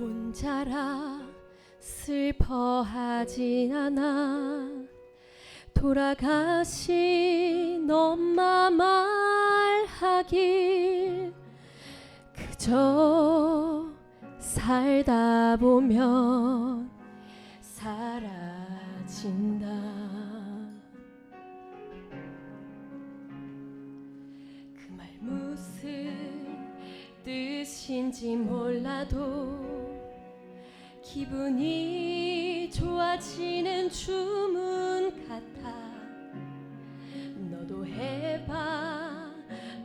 혼자라 슬퍼하진 않아. 돌아가신 엄마 말하길 그저 살다 보면 사라진다. 그 말 무슨 뜻인지 몰라도 기분이 좋아지는 주문 같아. 너도 해봐.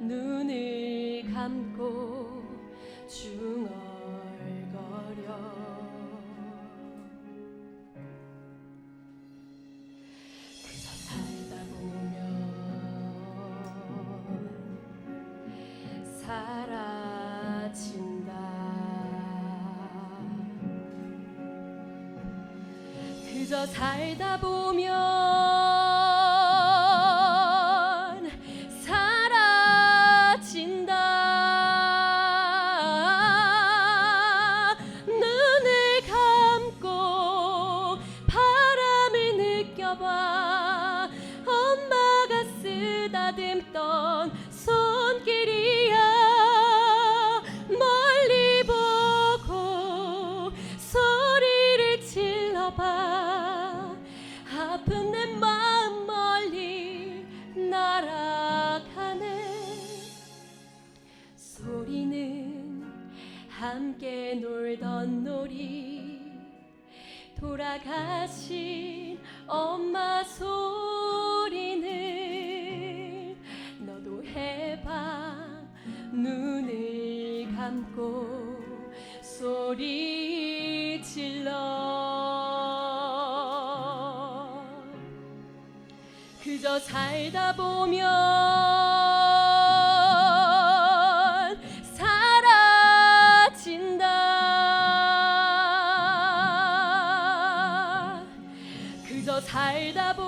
눈을 감고 중 그저 살다 보면 사라진다. 눈을 감고 바람을 느껴봐. 엄마가 쓰다듬던 손길이야. 멀리 보고 소리를 질러봐 소리는 함께 놀던 놀이. 돌아가신 엄마 소리는 너도 해봐. 눈을 감고 소리 질러. 그저 살다 보면 살다 보면